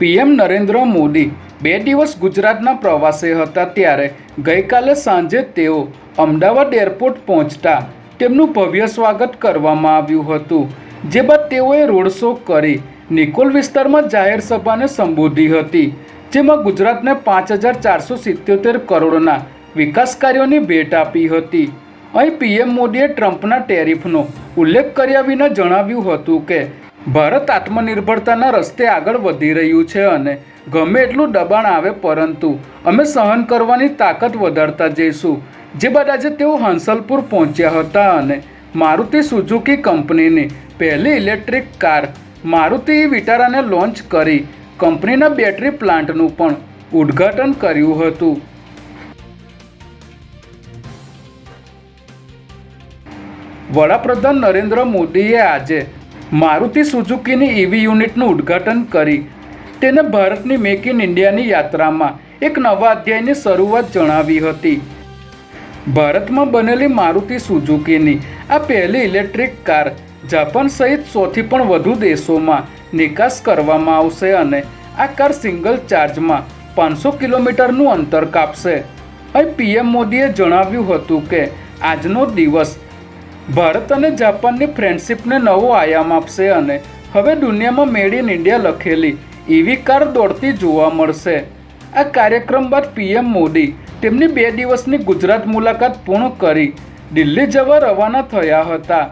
PM Narendra Modi બે દિવસ ગુજરાતના પ્રવાસે હતા ત્યારે ગઈકાલે સાંજે તેઓ અમદાવાદ એરપોર્ટ પહોંચતા તેમનું ભવ્ય સ્વાગત કરવામાં આવ્યું હતું, જે બાદ તેઓએ રોડ શો કરી નિકોલ વિસ્તારમાં જાહેર સભાને સંબોધી હતી, જેમાં ગુજરાતને પાંચ હજાર ચારસો સિત્યોતેર કરોડના વિકાસ કાર્યોની ભેટ આપી હતી. અહીં પીએમ મોદીએ ટ્રમ્પના ટેરિફનો ઉલ્લેખ કર્યા વિના જણાવ્યું હતું કે ભારત આત્મનિર્ભરતાના રસ્તે આગળ વધી રહ્યું છે અને ગમે એટલું દબાણ આવે, પરંતુ અમે સહન કરવાની તાકાત વધારતા જઈશું. જે બાદ આજે તેઓ હંસલપુર પહોંચ્યા હતા અને મારુતિ સુઝુકી કંપનીની પહેલી ઇલેક્ટ્રિક કાર મારુતિ વિટારાને લોન્ચ કરી કંપનીના બેટરી પ્લાન્ટનું પણ ઉદ્ઘાટન કર્યું હતું. વડાપ્રધાન નરેન્દ્ર મોદીએ આજે મારુતિ સુઝુકીની ઈવી યુનિટનું ઉદ્ઘાટન કરી. તેને ભારતની મેક ઇન ઇન્ડિયાની યાત્રામાં એક નવા અધ્યાયની શરૂઆત જણાવી હતી. ભારતમાં બનેલી મારુતિ સુઝુકીની આ પહેલી ઇલેક્ટ્રિક કાર જાપાન સહિત સૌથી પણ વધુ દેશોમાં નિકાસ કરવામાં આવશે અને આ કાર સિંગલ ચાર્જમાં પાંચસો કિલોમીટરનું અંતર કાપશે. અહીં પીએમ મોદીએ જણાવ્યું હતું કે, આજનો દિવસ ભારત અને જાપાનની ફ્રેન્ડશિપને નવો આયામ આપશે અને હવે દુનિયામાં મેડ ઇન ઇન્ડિયા લખેલી ઈવી કાર દોડતી જોવા મળશે. આ કાર્યક્રમ બાદ પીએમ મોદી તેમની બે દિવસની ગુજરાત મુલાકાત પૂર્ણ કરી. દિલ્હી જવા રવાના થયા હતા.